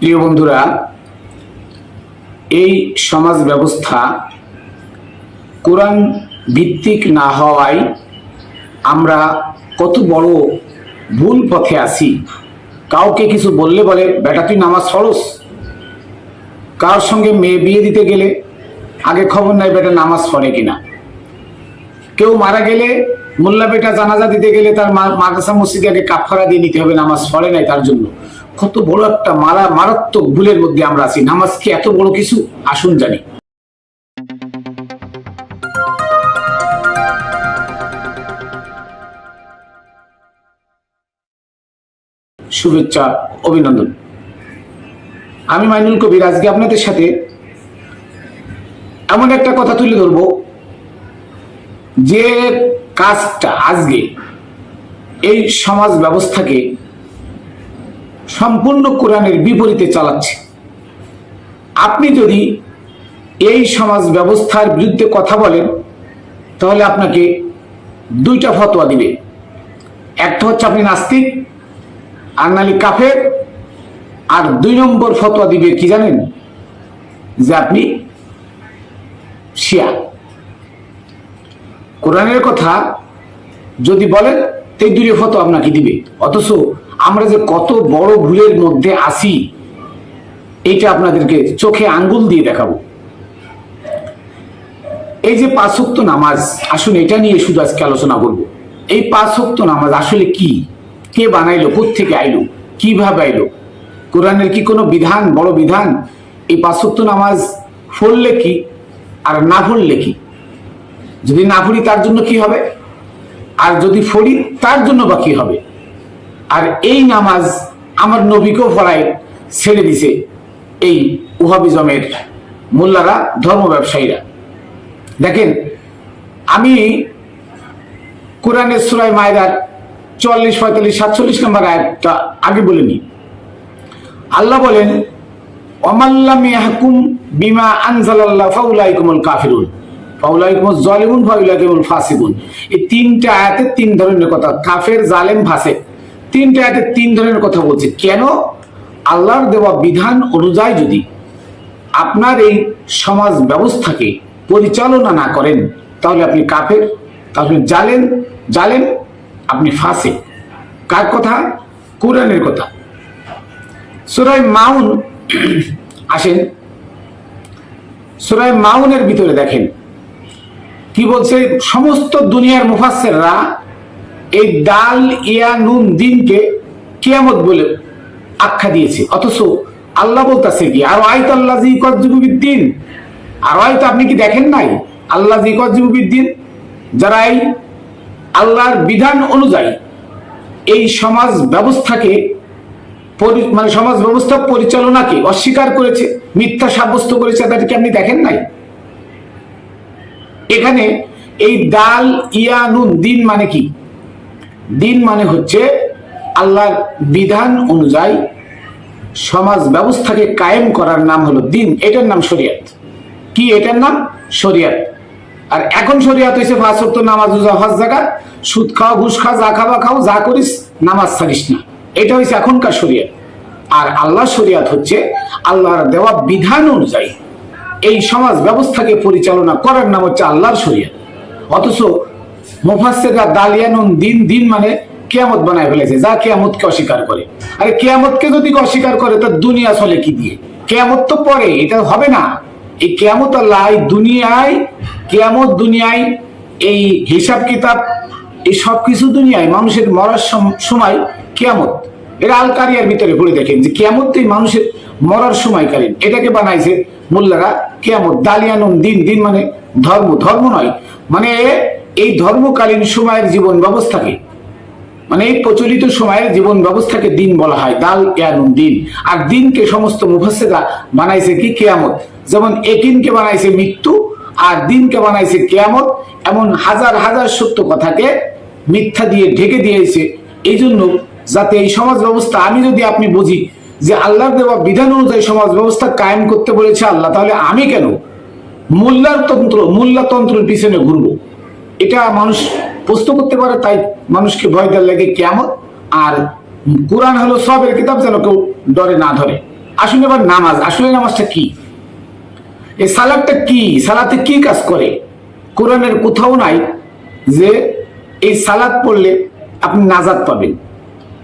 প্রিয় বন্ধুরা, এই সমাজ ব্যবস্থা কোরআন ভিত্তিক না হওয়ায় আমরা কত বড় ভুল পথে আছি। কাউকে কিছু বললে বলে, বেটা, তুই নামাজ ফরস কার সঙ্গে মেয়ে বিয়ে দিতে গেলে আগে খবর নাই বেটা নামাজ পড়ে কিনা। কেউ মারা গেলে মোল্লা বেটা জানাজা দিতে গেলে তার মাদ্রাসা মসজিদে আগে কাফারা দিয়ে নিতে হবে, নামাজ পড়ে নাই তার জন্য। কত বড় একটা মারা, মারাত্মক ভুলের মধ্যে আমরা আছি। নামাজ কি এত বড় কিছু আসুন জানি। শুভেচ্ছা, অভিনন্দন। আমি মাইনুল কবির, আজকে আপনাদের সাথে এমন একটা কথা তুলে ধরবো, যে কাজটা আজকে এই সমাজ ব্যবস্থাকে সম্পূর্ণ কোরআনের বিপরীতে চালাচ্ছে। আপনি যদি এই সমাজ ব্যবস্থার বিরুদ্ধে কথা বলেন, তাহলে আপনাকে দুইটা ফতোয়া দিবে। একটা হচ্ছে আপনি নাস্তিক, আর নালি কাফের। আর দুই নম্বর ফতোয়া দিবে কি জানেন? যে আপনি শিয়া। কোরআনের কথা যদি বলেন সেই দূরে ফটো আপনাকে দিবে। অথচ আমরা যে কত বড় ভুলের মধ্যে আসি এটা আপনাদেরকে চোখে আঙ্গুল দিয়ে দেখাবো। এই যে পাঁচক্ত নামাজ, আসুন এটা নিয়ে শুধু আজকে আলোচনা করব। এই পাঁচক্ত নামাজ আসলে কি? কে বানাইলো? থেকে আইলো? কীভাবে আইলো? কোরআনের কি কোনো বিধান, বড় বিধান? এই পাঁচক্ত নামাজ পড়লে কি আর না পড়লে কি? যদি না পড়ি তার জন্য কি হবে? আর যদি পড়ি তার জন্য বা কি হবে? আর এই নামাজ আমার নবীকেও পড়ায় ছেড়ে দিছে এই উহাবিজমের মোল্লারা, ধর্ম ব্যবসায়ীরা। দেখেন, আমি কোরআনের সুরায় মায়দার চুয়াল্লিশ পঁয়তাল্লিশ, সাতচল্লিশ নম্বর আয়াতটা আগে বলে নিই। আল্লাহ বলেন অমাল্লাম ইয়াহকুম বিমা আনজালাল্লাহ ফাউলাইকুমুল কাফিরুন। ফাউলাইকুমুল জালিমুন, ফাউলাইকুমুল ফাসিকুন। এই তিনটা আয়াতে তিন ধরনের কথা। কাফের, জালেম, ফাসিক। তিনটা আয়াতে তিন ধরনের কথা বলছে। কেন? আল্লাহর দেওয়া বিধান অনুযায়ী যদি আপনার এই সমাজ ব্যবস্থাকে পরিচালনা না করেন, তাহলে আপনি কাফের, তাহলে জালেন জালেম আপনি ফাঁসে কার কথা? কোরআনের কথা। সুরাই মাউন, আসেন। সুরাই মাউনের ভিতরে দেখেন। কি বলছে? সমস্ত দুনিয়ার মুফাসসিররা এই দাল ইয়া নুন দিনকে কিয়ামত বলে আখ্যা দিয়েছে। অথচ আল্লাহ বলতেছে কি, আর আয়ত আল্লাহ জি দিন আর আয়তো আপনি কি দেখেন নাই? আল্লাহ জি দিন যারা এই আল্লাহর বিধান অনুযায়ী এই সমাজ ব্যবস্থাকে মানে সমাজ ব্যবস্থা পরিচালনাকে অস্বীকার করেছে, মিথ্যা সাব্যস্ত করেছে তাদেরকে আপনি দেখেন নাই? এখানে এই দাল ইয়ানুন দিন মানে কি? দিন মানে হচ্ছে আল্লাহর বিধান অনুযায়ী সমাজ ব্যবস্থাকে কায়েম করার নাম হলো দিন। এটার নাম শরিয়াত। কি এটার নাম? শরিয়াত। আর এখন শরিয়াত হয়েছে ওয়াক্ত নামাজ হজ জায়গা সুদ খাও, ঘুষ খাও যা খাওয়া খাও, যা করিস, নামাজ ছাড়িস না। এটা হয়েছে এখনকার শরিয়াত। আর আল্লাহ শরিয়াত হচ্ছে আল্লাহর দেওয়া বিধান অনুযায়ী এই সমাজ ব্যবস্থাকে পরিচালনা করার নাম হচ্ছে আল্লাহর শরিয়াত। অথচ মুফাসসিররা দালিয়ানুন দিন দিন মানে কেয়ামত বানায় ফেলেছে, যা কেয়ামতকে অস্বীকার করে। আরে কেয়ামতকে যদি অস্বীকার করে, তো দুনিয়া চলে কি দিয়ে? কেয়ামত তো পরে এটা হবে না। এই কেয়ামত আল্লাহ দুনিয়ায়, কেয়ামত দুনিয়ায়, এই হিসাব কিতাব, এই সব কিছু দুনিয়ায় মানুষের মরার সম- সময় কেয়ামত। এরা আল কারিয়ার ভিতরে পড়ে দেখেন যে কেয়ামত তো মানুষের মরার সময়কালীন। এটাকে বানাইছে মোল্লারা কেয়ামত। দালিয়ানুন দিন দিন মানে ধর্ম। ধর্ম নয় মানে এই ধর্মকালীন সময়ের জীবন ব্যবস্থাকে মানে এই প্রচলিত সময়ের জীবন ব্যবস্থাকে দিন বলা হয়, দাল ইয়ানুন দিন। আর দিনকে সমস্ত মুফাসসিররা বানাইছে কি কেয়ামত? যেমন একিনকে বানাইছে মৃত্যু, আর দিনকে বানাইছে কেয়ামত, এমন হাজার হাজার সত্য কথাকে মিথ্যা দিয়ে ঢেকে দিয়েছে। এই জন্য যাতে এই সমাজ ব্যবস্থা, আমি যদি আপনি বুঝি যে আল্লাহর দেওয়া বিধান অনুযায়ী সমাজ ব্যবস্থা কায়েম করতে বলেছে আল্লাহ, তাহলে আমি কেন? মোল্লার তন্ত্র, মোল্লাতন্ত্রের পিছনে ঘুরবো? এটা মানুষ প্রশ্ন করতে পারে, তাই মানুষকে ভয় দেওয়ার লাগে কেমন আর কোরআন হলো সবের কিতাব যেন কেউ ডরে না ধরে। আসুন এবার নামাজ, আসলে নামাজটা কি? এই সালাদটা কি? সালাতে কি কাজ করে? কোরআনের কোথাও নাই যে এই সালাদ পড়লে আপনি নাজাদ পাবেন।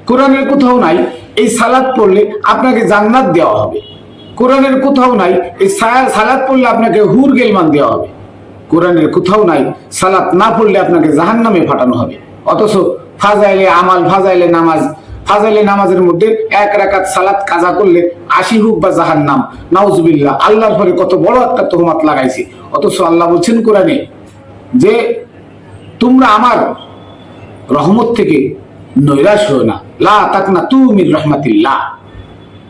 কোরআনের কোথাও নাই এই সালাদ পড়লে আপনাকে জান্নাত দেওয়া হবে। কোরআনের কোথাও নাই এই সালাদ পড়লে আপনাকে হুর গেলমান দেওয়া হবে। কোরআনের কোথাও নাই, সালাত না পড়লে আপনাকে জাহান্নামে ফাটানো হবে। অথচ ফাজাইলে আমাল, ফাজাইলে নামাজ, ফাজাইলে নামাজের মধ্যে এক রাকাত সালাত কাজা করলে আশি হুক বা জাহান্নাম। নাউজুবিল্লাহ, আল্লাহর পরে কত বড় একটা তোহমাত লাগাইছে। অথচ আল্লাহ বলছেন কোরআনে যে তোমরা আমার রহমত থেকে নৈরাশ হও না। লা তাক না তুমির রহমাতিল্লাহ।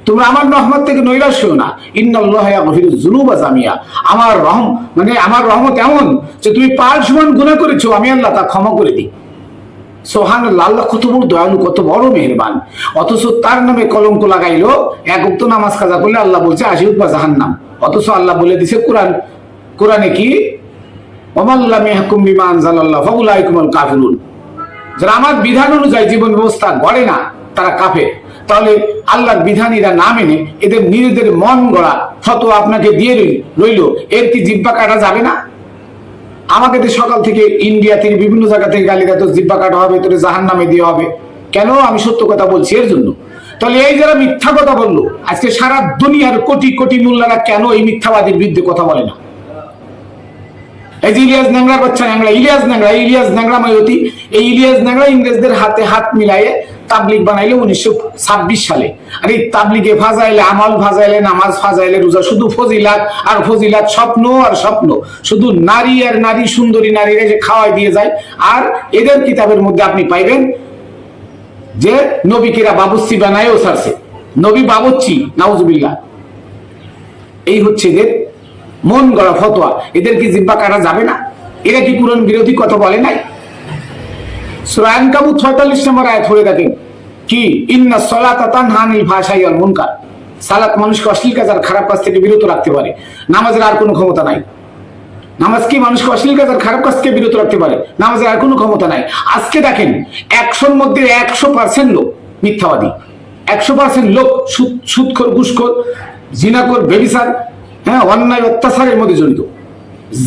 তোমরা আমার রহমত থেকে হও না। ইন্নাল্লাহ ইয়াগফিরুজ যুনুবা জামিয়া। আমার রহম মানে আমার রহমত এমন যে তুমি পাঁচ সমান গুনাহ করেছ, আমি আল্লাহ তা ক্ষমা করে দিই। সোহান আল্লাহ কত বড় দয়ালু, কত বড় মেহেরবান। অথচ তার নামে কলঙ্ক লাগাইলো, এক উক্ত নামাজ কাজা করলে আল্লাহ বলছে আশিউক বা জাহান্নাম। অথচ আল্লাহ বলে দিছে কোরআন। কোরআনে কি? ওমাল্লাম ইয়াহকুম বিমা আনজালাল্লাহ, ফাউলাইকুমুল কাফিরুন। যারা আমার বিধান অনুযায়ী জীবন ব্যবস্থা গড়ে না, তারা কাফে তাহলে আল্লাহর বিধান এরা না মেনে এদের নিজেদের মন গড়া ফতোয়া আপনাকে দিয়ে রইল রইল। এর কি জিব্বা কাটা যাবে না? আমাকে তো সকাল থেকে ইন্ডিয়া থেকে বিভিন্ন জায়গা থেকে গালি তো জিব্বা কাটা হবে, তোর জাহান নামে দিয়ে হবে। কেন? আমি সত্য কথা বলছি এর জন্য। তাহলে এই যারা মিথ্যা কথা বলল, আজকে সারা দুনিয়ার কোটি কোটি মোল্লারা কেন এই মিথ্যাবাদীর বিরুদ্ধে কথা বলে না? এই যে ইলিয়াস ন্যাংরার বাচ্চা ন্যাংরা, ইলিয়াস ন্যাংরা ইলিয়াস ন্যাংরা মায়তি এই ইলিয়াস ন্যাংরা ইংরেজদের হাতে হাত মিলাইয়ে তাবলিগ বানাইলে উনিশশো ছাব্বিশ সালে। আর এই তাবলিগে ফাজাইলে আমল ফাজাইলে নামাজ ফাজাইলে রোজা, শুধু ফজিলাত আর ফজিলাত স্বপ্ন আর স্বপ্ন। শুধু নারী আর নারী, সুন্দরী নারীরা যে খাওয়াই দিয়ে যায়, আর এদের কিতাবের মধ্যে আপনি পাইবেন যে নবীকেরা বাবুচ্চি বানায়ও সারছে নবী বাবুচ্চি, নাউজুবিল্লাহ। এই হচ্ছে এদের মন গড়া ফতোয়া। এদের কি জিব্বা কাটা যাবে না? এরা কি কোরআন বিরোধী কথা বলে নাই? সুরায়ন কাবু ছয়তাল্লিশ নম্বর আয়াত ধরে দেখেন কি? ইন্না মানুষকে অশ্লীল কাজ আর খারাপ থেকে বিরত রাখতে পারে। নামাজের আর কোনো ক্ষমতা নাই। মানুষকে অশ্লীল খারাপ বিরত রাখতে পারে? নামাজের আর কোনো ক্ষমতা নাই। আজকে দেখেন, একশোর মধ্যে একশো পার্সেন্ট লোক মিথ্যাবাদী। একশো পার্সেন্ট লোক সুদ, সুদখোর জিনাকর বেবিসার হ্যাঁ অন্যায়, অত্যাচারের মধ্যে জড়িত।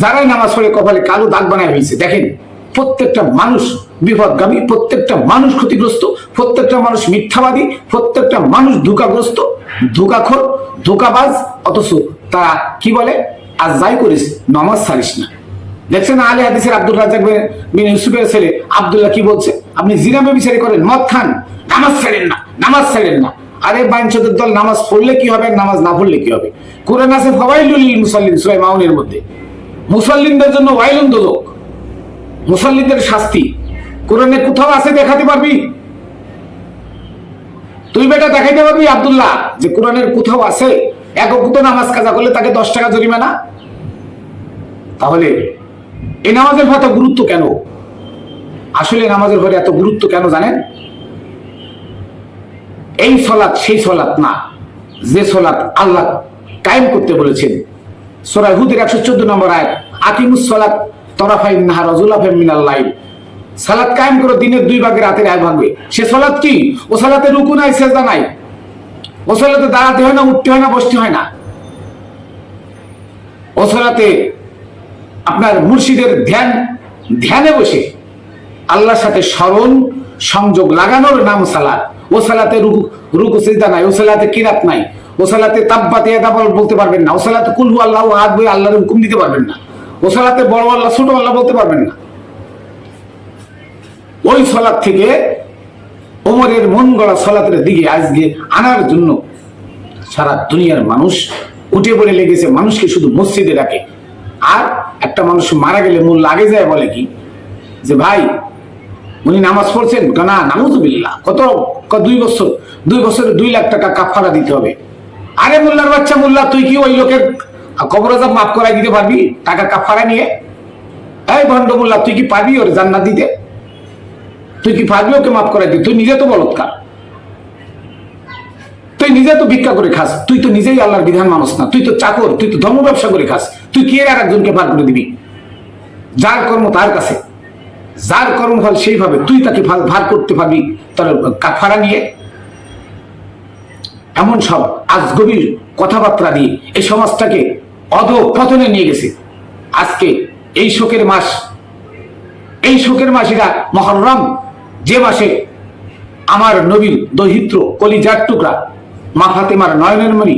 যারাই নামাজ পড়ে কপালে কালো দাগ বানায় হয়েছে দেখেন, প্রত্যেকটা মানুষ বিপদগামী প্রত্যেকটা মানুষ ক্ষতিগ্রস্ত, প্রত্যেকটা মানুষ মিথ্যাবাদী, প্রত্যেকটা মানুষ ধোকাগ্রস্ত, ধোকাখোর, ধোকাবাজ, অথচ তারা কি বলে? আর যাই করিস, নামাজ ছাড়িস না। দেখছেন আলী হাদিসের আব্দুল রাজাক বিন- ইউসুফের ছেলে আব্দুল্লাহ কি বলছে? আপনি জিনামে বিচারে করেন, মদ খান। নামাজ ছাড়েন না, নামাজ ছাড়েন না। আরে বাইনচোদের দল, নামাজ পড়লে কি হবে নামাজ না পড়লে কি হবে? কোরআন আছে ফবাইলুল মুসাল্লিন সুরাই মাউনের মধ্যে। মুসল্লিনদের জন্য ওয়াইলুন দোজক মুসল্লিদের শাস্তি। কোরআনে কোথাও আছে দেখাতে পারবি? তুই বেটা দেখাইতে পারবি, আব্দুল্লাহ, যে কোরআনের কোথাও আছে? একত্র নামাজ কাজা করলে তাকে দশ টাকা জরিমানা? তাহলে এই নামাজের এত গুরুত্ব কেন? আসলে নামাজের ঘরে এত গুরুত্ব কেন জানেন? এই সলাৎ, সেই সলাৎ না। যে সলাৎ আল্লাহ কায়েম করতে বলেছেন। সোরা হুদের একশো চোদ্দ নম্বর আয় আকিমুস সলাৎ তরাফাই নাহা রজুলাফে মিনাল সালাত কায়েম করো, দিনের দুই ভাগে রাতের এক ভাগে। সে সলাৎ কি? ও সালাতে রুকু নাই, সেজদা নাই? ও সালাতে দাঁড়াতে হয় না, উঠতে হয় না, বসতে হয় না? ও সালাতে আপনার মুর্শিদের ধ্যান, ধ্যানে বসে আল্লাহর সাথে স্মরণ, সংযোগ লাগানোর নাম সালাত। ও সালাতে রুকু রুকু, সিজদা নাই। ও সালাতে কিরাত নাই। ও সালাতে তাব্বাতে এদাবল বলতে পারবেন না। ও সালাতে কুলহু আল্লাহ হাত বই আল্লাহর হুকুম দিতে পারবেন না। ও সালাতে বড় আল্লাহ, ছোট আল্লাহ বলতে পারবেন না। ওই সলাৎ থেকে ওমরের মন গড়া সলাতের দিকে আজকে আনার জন্য সারা দুনিয়ার মানুষ উঠে পড়ে লেগেছে, মানুষকে শুধু মসজিদে রাখে। আর একটা মানুষ মারা গেলে মূল লাগে যায় বলে কি? যে ভাই, উনি নামাজ পড়ছেন না নামুজুবিল্লাহ কত দুই বছর, দুই বছরে দুই লাখ টাকা কাফারা দিতে হবে। আরে মোল্লার বাচ্চা, মোল্লা, তুই কি ওই লোকের কবরাজাব মাফ করাই দিতে পারবি? টাকা কাফারা নিয়ে? এই ভণ্ড মোল্লা, তুই কি পারবি ওর জান্নাত দিতে? তুই কি পারবি ওকে মাফ করাই দিতে তুই নিজে তো বলৎকার। তুই নিজে তো ভিক্ষা করে খাস। তুই তো নিজেই আল্লাহর বিধান মানুষ না। তুই তো চাকর, তুই তো ধর্ম ব্যবসা করে খাস। তুই কি আর একজনকে পার করে দিবি? যার কর্ম তার কাছে। যার কর্মফল সেইভাবে। তুই তাকে ভার করতে পারবি তার কাফারা নিয়ে। এমন সব আজগবির কথাবার্তা দিয়ে এই সমাজটাকে অধ পতনে নিয়ে গেছে। আজকে এই শোকের মাস। এই শোকের মাস এটা মহরম যে মাসে আমার নবীর দহিত্র কলিজার টুকরা, মা ফাতেমার নয়নের মণি,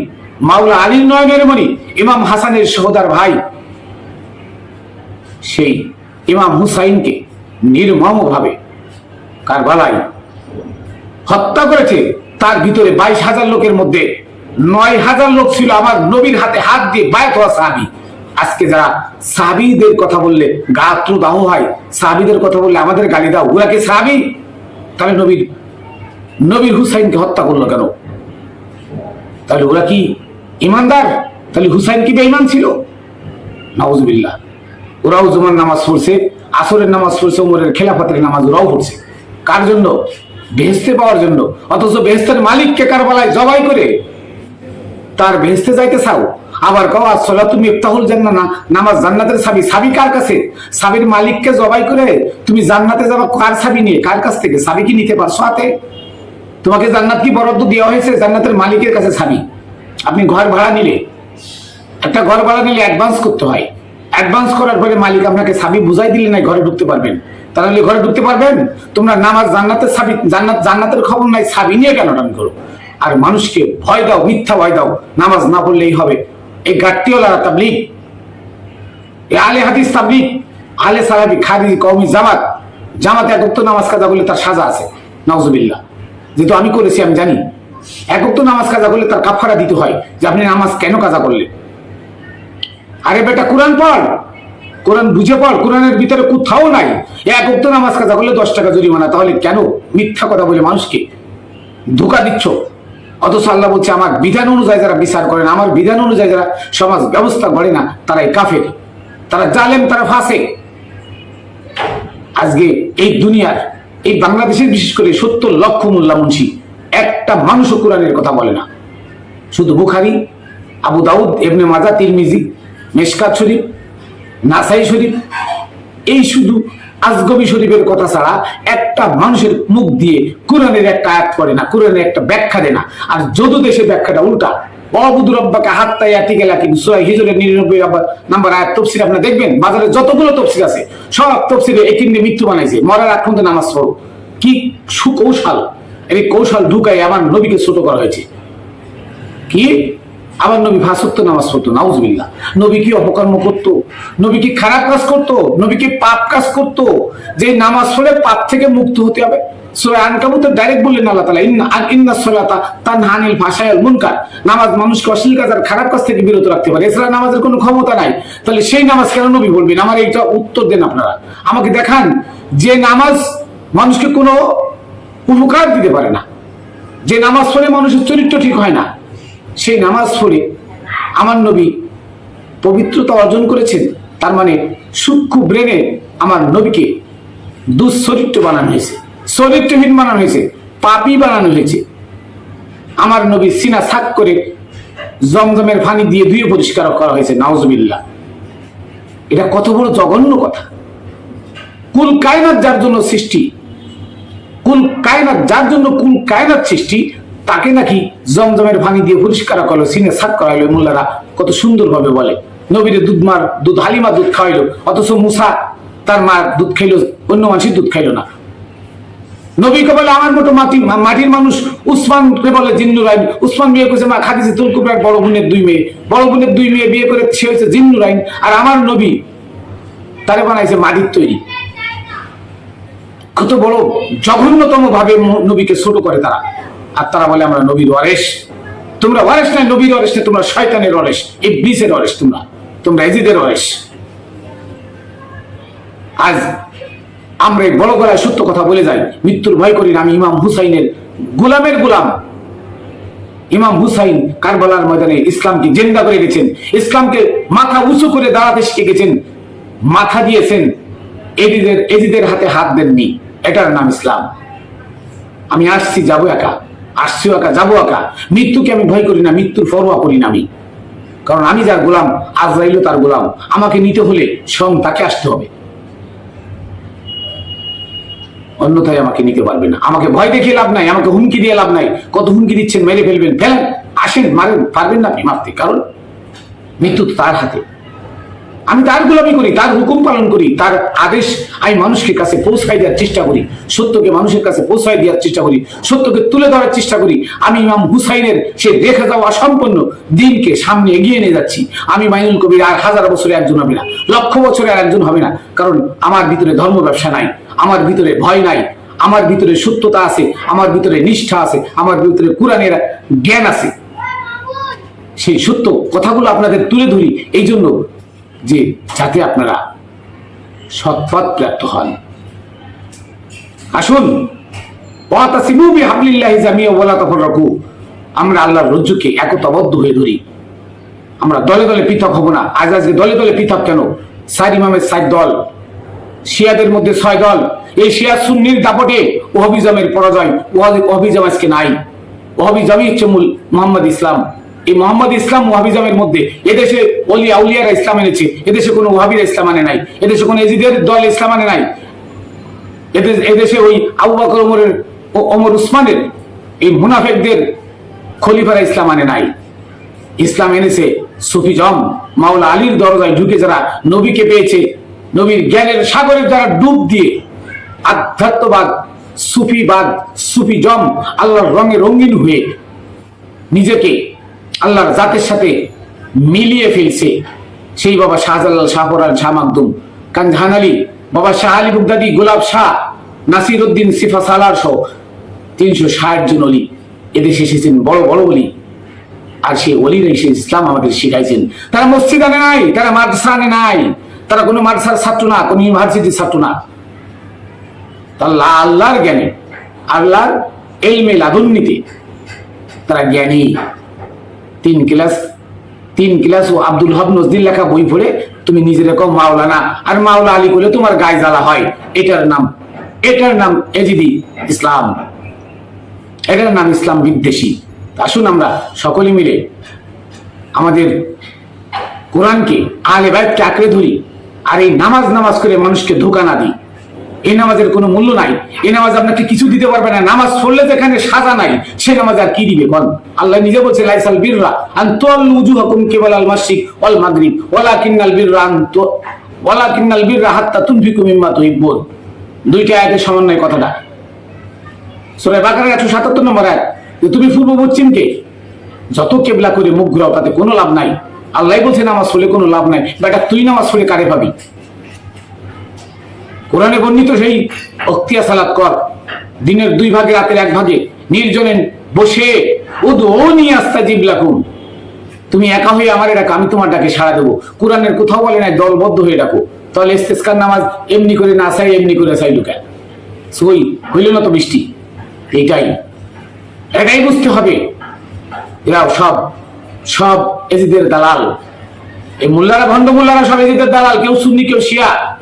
মাওলা আলীর নয়নের মণি, ইমাম হাসানের সহদার ভাই, সেই ইমাম হুসাইনকে নির্মমভাবে কারবালায় হত্যা করেছে। তার ভিতরে বাইশ হাজার লোকের মধ্যে নয় হাজার লোক ছিল আমার নবীর হাতে হাত দিয়ে বায়াত হওয়া সাহাবি। আজকে যারা সাহাবিদের কথা বললে গাত্র দাহ হয়, সাহাবিদের কথা বললে আমাদের গালি দাও, ওরা কি সাহাবি? তাহলে নবীর নবীর হুসাইনকে হত্যা করল কেন? তাহলে ওরা কি ইমানদার? তাহলে হুসাইন কি বেঈমান ছিল? নাউজুবিল্লাহ। ওরাও জুমার নামাজ পড়ছে, আসরের নামাজ পড়ছে উমরের খেলাফাতের নামাজ ওরাও পড়ছে। কার জন্য? বেহেস্তে পাওয়ার জন্য। অথচ বেহেস্তের মালিককে কারবালায় জবাই করে, তার বেহেস্তে যাইতে চাও আবার কও আসলা তুমি ইফতাহুল জান্না না, নামাজ জান্নাতের সাবি। সাবি কার কাছে? সাবির মালিককে জবাই করে তুমি জান্নাতে যাবা কার সাবি নিয়ে? কার কাছ থেকে? সাবি কি নিতে পারছ হাতে? তোমাকে জান্নাত কি বরাদ্দ দেওয়া হয়েছে? জান্নাতের মালিকের কাছে সাবি। আপনি ঘর ভাড়া নিলে, একটা ঘর ভাড়া নিলে অ্যাডভান্স করতে হয়। অ্যাডভান্স করার পরে মালিক আপনাকে সাবি বুঝাই দিলে নাই, ঘরে ঢুকতে পারবেন। তাহলে ঘরে ঢুকতে পারবেন? তোমরা নামাজ জান্নাতের সাবি, জান্নাত, জান্নাতের খবর নাই, সাবি নিয়ে কেন টান করো? আর মানুষকে ভয় দাও, মিথ্যা ভয় দাও। নামাজ না পড়লেই হবে। এই গাট্টিওয়ালা তাবলিগ। এ আলে হাদিস তাবলিগ আলে সাহাবি খাদি কওমি জামাত, জামাতে একত্র নামাজ কাজা বলে তার সাজা আছে, নাউজুবিল্লাহ। যেহেতু আমি করেছি, আমি জানি। একত্র নামাজ কাজা করলে তার কাফারা দিতে হয় যে আপনি নামাজ কেন কাজা করলেন। আরে বেটা, কোরআন পড়। কোরআন বুঝে পড়, কোরআনের ভিতরে কোথাও নাই। এক উক্ত নামাজ কাজা করলে দশ টাকা জরিমানা, তাহলে কেন মিথ্যা কথা বলে মানুষকে? ধোকা দিচ্ছ। অথচ আল্লাহ বলছে, আমার বিধান অনুযায়ী যারা বিচার করে না আমার বিধান অনুযায়ী যারা সমাজ ব্যবস্থা করে না, তারাই কাফের। তারা জালেম, তারা ফাঁসে আজকে এই দুনিয়ার, এই বাংলাদেশের বিশেষ করে সত্তর লক্ষ মোল্লা মুন্সি, একটা মানুষও কোরআনের কথা বলে না। শুধু বুখারি, আবু দাউদ এবনে মাজা তিরমিজি, মেশকাত শরীফ, নাসাই শরীফ, এই শুধু আজগবি শরীফের কথা ছাড়া একটা মানুষের মুখ দিয়ে কোরআনের একটা আয়াত করে না, কোরআনের একটা ব্যাখ্যা দেয় না। আর যদু দেশে ব্যাখ্যাটা উল্টা অবুদুর রব্বাকে হাত তাই আটিকে লাকিন সুরাই হিজরের নিরানব্বই নাম্বার আয়াত তফসির আপনারা দেখবেন, বাজারে যতগুলো তফসির আছে, সব তফসিরে একিন্নে মৃত্যু বানাইছে, মরার আগ নামাজ পড়ো। কি সুকৌশল। এই কৌশল ঢুকাই আমার নবীকে ছোট করা হয়েছে। কি? আমার নবী ভাসত্ব নামাজ পড়তো নাউজবিল্লা নবী কি অপকর্ম করতো? নবী কি খারাপ কাজ করতো? নবী কি পাপ কাজ করতো? যে নামাজ পড়ে পাপ থেকে মুক্ত হতে হবে। সূরা আনকাবুতে ডাইরেক্ট বললেন আল্লাহ তাআলা, ইন্না ইন্না সালাতা তানহানিল ভাষায়াল মুনকার। নামাজ মানুষকে অশ্লীল কাজ আর খারাপ কাজ থেকে বিরত রাখতে পারে। এছাড়া নামাজের কোনো ক্ষমতা নাই। তাহলে সেই নামাজ কেন নবী বলবেন? আমার এইটা উত্তর দেন আপনারা। আমাকে দেখান, যে নামাজ মানুষকে কোনো উপকার দিতে পারে না। যে নামাজ পড়ে মানুষের চরিত্র ঠিক হয় না। সেই নামাজ পড়ে আমার নবী পবিত্রতা অর্জন করেছেন, তার মানে সূক্ষ্ম ব্রেনে আমার নবীকে দুঃচরিত্র বানানো হয়েছে, চরিত্রহীন বানানো হয়েছে, পাপি বানানো হয়েছে। আমার নবী সিনা সাক করে জমজমের ফানি দিয়ে ধুয়ে পরিষ্কার করা হয়েছে নাউজবিল্লা এটা কত বড় জঘন্য কথা। কুল কায়নাত যার জন্য সৃষ্টি, কুল কায়নাত যার জন্য কুল কায়নাত সৃষ্টি তাকে নাকি জমজমের পানি দিয়ে পরিষ্কার করল, সিনে সাক করাইলো মোল্লারা, কত সুন্দরভাবে বলে। নবীরে দুধ মার, দুধ হালিমা দুধ খাওয়াইলো, অথচ মুসা তার মা দুধ খাইলো, অন্য মানুষের দুধ খাইলো না। নবীকে বলে, আমার মতো মাটি মাটির মানুষ উসমান কে বলে জিন্নুরাইন উসমান বিয়ে করেছে, মা খাদিজে তুলকুবরার বড় বোনের দুই মেয়ে। বড় বোনের দুই মেয়ে বিয়ে করে সে হয়েছে জিন্নুরাইন আর আমার নবী তারে বানাইছে মাটির তৈরি। কত বড় জঘন্যতম ভাবে নবীকে ছোট করে তারা। আর তারা বলে, আমরা নবীর ওয়ারেস তোমরা ওয়ারেস নাই নবীর ওয়ারেস নাই তোমরা শয়তানের ওয়ারেস এই ব্রিজের ওয়ারেস তোমরা। তোমরা এজিদের ওয়ারেস আজ আমরা এই বড় গলায় সত্য কথা বলে যাই। মৃত্যুর ভয় করি না আমি ইমাম হুসাইনের গোলামের গোলাম। ইমাম হুসাইন কারবালার ময়দানে ইসলামকে জেন্দা করে গেছেন, ইসলামকে মাথা উঁচু করে দাঁড়াতে শিখে গেছেন, মাথা দিয়েছেন এজিদের এজিদের হাতে হাত দেননি। এটার নাম ইসলাম। আমি আসছি, যাব একা। আসছিও একা, যাব একা। মৃত্যুকে আমি ভয় করি না, মৃত্যুর ফরোয়া করি না আমি। কারণ আমি যার গোলাম আজরাইলও তার গোলাম। আমাকে নিতে হলে স্বয়ং তাকে আসতে হবে। অন্যথায় আমাকে নিতে পারবে না। আমাকে ভয় দেখিয়ে লাভ নাই, আমাকে হুমকি দিয়ে লাভ নাই। কত হুমকি দিচ্ছেন, মেরে ফেলবেন। ফেলেন, আসেন, মারেন, পারবেন না আপনি, মারতে। কারণ মৃত্যু তার হাতে। আমি তার গোলামি করি, তার হুকুম পালন করি, তার আদেশ আমি মানুষকে কাছে পৌঁছাই দেওয়ার চেষ্টা করি, সত্যকে মানুষের কাছে পৌঁছাই দেওয়ার চেষ্টা করি, সত্যকে তুলে ধরার চেষ্টা করি। আমি ইমাম হুসাইনের সে দেখে যাওয়া অসম্পন্ন দিনকে সামনে এগিয়ে নিয়ে যাচ্ছি। আমি মাইনুল কবির আর হাজার বছরে একজন হবে না, লক্ষ বছরে আর একজন হবে না, কারণ আমার ভিতরে ধর্ম ব্যবসা নাই, আমার ভিতরে ভয় নাই, আমার ভিতরে সত্যতা আছে, আমার ভিতরে নিষ্ঠা আছে, আমার ভিতরে কোরআনের জ্ঞান আছে। সেই সত্য কথাগুলো আপনাদের তুলে ধরি এই জন্য যে যাতে আপনারা সৎপথ প্রাপ্ত হন। আসুন। ওয়াতাসিমুবি হাবলিল্লাহি জামিয়া ওয়ালা আমরা আল্লাহর রজ্জুকে একতাবদ্ধ হয়ে ধরি। আমরা দলে দলে পৃথক হব না। আজ আজকে দলে দলে পৃথক কেন? সাইদ ইমামের সাইদ দল, শিয়াদের মধ্যে ছয় দল। এই শিয়া সুন্নির দাপটে ওহবিজমের পরাজয়। ওহবিজম আজকে নাই। ওহবিজমই হচ্ছে মূল মোহাম্মদ ইসলাম। এই মোহাম্মদ ইসলাম ওয়াহাবিজমের মধ্যে এদেশে অলি আউলিয়ারা ইসলাম এনেছে, এদেশে কোনো ওয়াহাবিরা ইসলাম আনে নাই, এদেশে কোনো এজিদের দল ইসলাম আনে নাই। এদেশ- ওই আবু ওমরের ও, ওমর উসমানের এই মুনাফেকদের খলিফারা ইসলাম আনে নাই। ইসলাম এনেছে সুফিজম, মাওলা আলীর দরজায় ঢুকে যারা নবীকে পেয়েছে, নবীর জ্ঞানের সাগরের যারা ডুব দিয়ে আধ্যাত্মবাদ, সুফিবাদ, সুফিজম, আল্লাহর রঙে রঙিন হয়ে নিজেকে আল্লাহর জাতের সাথে মিলিয়ে ফেলছে। সেই বাবা শাহজালাল শাহপরান শাহ মাকদুম। কানজাহান আলী, বাবা শাহ আলী বুগদাদি, গোলাপ শাহ নাসির উদ্দিন সিফা সালার সহ তিনশো ষাট জন অলি। এদেশে এসেছেন বড় বড় অলি। আর সেই অলিরা এসে ইসলাম আমাদের শিখাইছেন। তারা মসজিদ আনে নাই, তারা মাদ্রাসা আনে নাই। তারা কোনো মাদ্রাসার ছাত্র না, কোনো ইউনিভার্সিটির ছাত্র না। আল্লাহ আল্লাহর জ্ঞানে। আল্লাহর এই এলমে লাদুন্নিতে তারা জ্ঞানী। তিন ক্লাস তিন ক্লাস ও আব্দুল হক নজদির লেখা বই পড়ে তুমি নিজের রকম মাওলানা। আর মাওলা আলী করলে তোমার গায়ে জ্বালা হয়। এটার নাম এটার নাম এজিদি ইসলাম। এটার নাম ইসলাম বিদ্বেষী। আসুন আমরা সকলে মিলে আমাদের কোরআনকে আলে বাইতকে আঁকড়ে ধরি আর এই নামাজ নামাজ করে মানুষকে ধোকা না দিই। এই নামাজের কোনো মূল্য নাই। এই নামাজ আপনাকে কিছু দিতে পারবে না। নামাজ পড়লে যেখানে সাজা নাই, সে নামাজ আর কি দিবে? বল। আল্লাহ নিজে বলছে, লাইসাল বিররা আন তোয়াল উজুহাকুম কেবল আল মাসিক ওয়াল মাগরিব। ওয়ালা কিন্নাল বিররা আন তো ওয়ালা কিন্নাল বিররা হাত্তা তুনফিকু মিম্মা তুহিব্বুন। দুইটা আয়াতের সমন্বয় কথাটা। সূরা বাকারার 177 নম্বর আয়াত। যে তুমি পূর্ব পশ্চিমকে যত কেবলা করে মুখ ঘুরাও, তাতে কোনো লাভ নাই। আল্লাহ বলছে, নামাজ পড়লে কোনো লাভ নাই। বেটা, তুই নামাজ পড়ে কারে পাবি? কোরআনে বর্ণিত সেই অক্তিয়া সালাত কর। দিনের দুই ভাগে, রাতের এক ভাগে। নির্জনে বসে উদৌনি আস্তাজিব লাকুম। তুমি একা হয়ে আমার ডাকো, আমি তোমার ডাকে সাড়া দেবো। কোরআনের কোথাও বলে নাই, দলবদ্ধ হয়ে ডাকো। তাহলে ইস্তেস্কার নামাজ এমনি করে না চাই এমনি করে চাই লুকায় সই, হইল না তো বৃষ্টি? এইটাই। এটাই বুঝতে হবে। এরাও সব সব এজিদের দালাল। এই মোল্লারা, ভণ্ড মোল্লারা সব এজিদের দালাল, কেউ সুন্নি, কেউ শিয়া।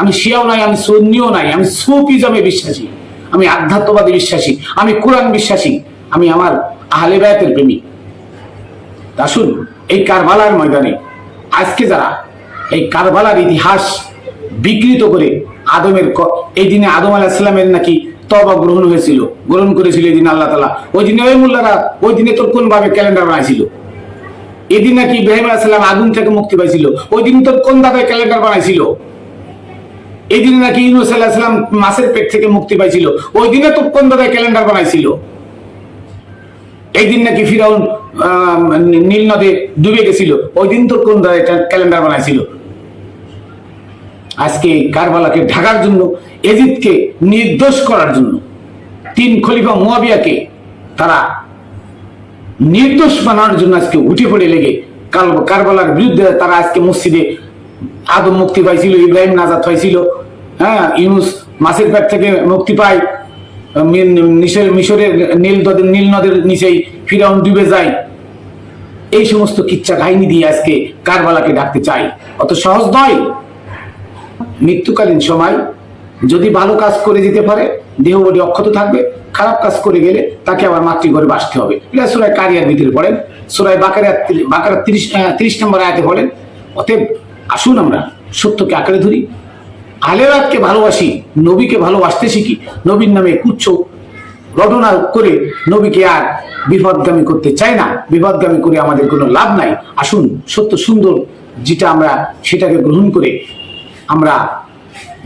আমি শিয়াও নাই, আমি সুন্নিও নাই, আমি সুফিজমে বিশ্বাসী, আমি আধ্যাত্মবাদী বিশ্বাসী, আমি কোরআন বিশ্বাসী, আমি আমার আহলে বায়াতের প্রেমী আসুন এই কারবালার ময়দানে আজকে যারা এই কারবালার ইতিহাস বিকৃত করে আদমের এই দিনে আদম আলাহ ইসলামের নাকি তবা গ্রহণ হয়েছিল, গ্রহণ করেছিল এই দিন আল্লাহ তালা ওই দিনে, ওই মোল্লারা, ওই দিনে তোর কোন ভাবে ক্যালেন্ডার বানাইছিল? এদিন নাকি ইব্রাহিম আলাহ আগুন থেকে মুক্তি পাইছিল, ওই দিন তোর কোন দাদায় ক্যালেন্ডার বানাইছিল? এই দিনে নাকি ইউনুস আলাহ সাল্লাম মাছের পেট থেকে মুক্তি পাইছিল। ওই দিনে তোর কোন দাদায় ক্যালেন্ডার বানাইছিল? এই দিন নাকি ফিরাউন নীল নদে ডুবে গেছিল। ওই দিন তোর কোন দাদায় ক্যালেন্ডার বানাইছিল? আজকে কারবালাকে ঢাকার জন্য, এজিদকে নির্দোষ করার জন্য তিন খলিফা মুয়াবিয়াকে তারা নির্দোষ বানানোর জন্য আজকে উঠে পড়ে লেগে কারবালার বিরুদ্ধে তারা আজকে মসজিদে আদম মুক্তি পাইছিল, ইব্রাহিম নাজাদ পাইছিল। হ্যাঁ ইউনুস মাছের পেট থেকে মুক্তি পায়। মিশরের নীল নদের নীল নদের নিচেই ফিরাউন ডুবে যায়। এই সমস্ত কিচ্ছা কাহিনী দিয়ে আজকে কারবালাকে ডাকতে চাই। অত সহজ নয়। মৃত্যুকালীন সময় যদি ভালো কাজ করে যেতে পারে, দেহ বডি অক্ষত থাকবে, খারাপ কাজ করে গেলে তাকে আবার মাতৃঘরে বাসতে হবে। এটা সুরায় কারিয়ার ভিতরে পড়েন। সুরায় বাকারিয়া বাকারা তিরিশ তিরিশ নম্বর আয়াতে বলেন অতএব আসুন আমরা সত্যকে আঁকড়ে ধরি। আলেরাতকে ভালোবাসি, নবীকে ভালোবাসতে শিখি। নবীর নামে কুচ্ছ রটনা করে নবীকে আর বিপদগামী করতে চাই না। বিপদগামী করে আমাদের কোনো লাভ নাই। আসুন, সত্য সুন্দর যেটা আমরা সেটাকে গ্রহণ করে আমরা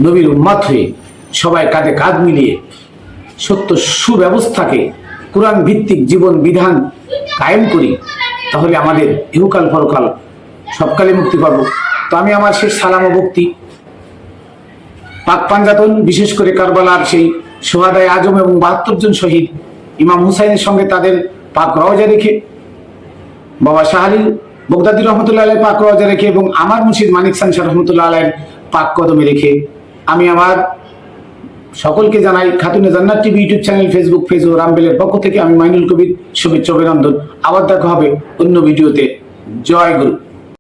নবীর উম্মাত হয়ে সবাই কাঁধে কাঁধ মিলিয়ে সত্য সুব্যবস্থাকে কোরআন ভিত্তিক জীবন বিধান কায়েম করি, তাহলে আমাদের ইহকাল পরকাল সবকালে মুক্তি পাবো। তো আমি আমার শেষ সালাম ভক্তি। পাক পাঞ্জাতন বিশেষ করে কারবালার সেই সোহাদায় আজম এবং বাহাত্তর জন শহীদ ইমাম হুসাইনের সঙ্গে তাদের পাক রওজা রেখে, বাবা শাহালি বগদাদি রহমতুল্লাহ আলাই পাক রওজা রেখে এবং আমার মুর্শিদ মানিক সানসা রহমতুল্লাহ আলাই পাক কদমে রেখে আমি আমার সকলকে জানাই Khatune Jannat TV YouTube channel, Facebook page ও রামবেলের পক্ষ থেকে আমি মাইনুল কবির শুভেচ্ছা অভিনন্দন। আবার দেখা হবে অন্য ভিডিওতে। জয় গুরু।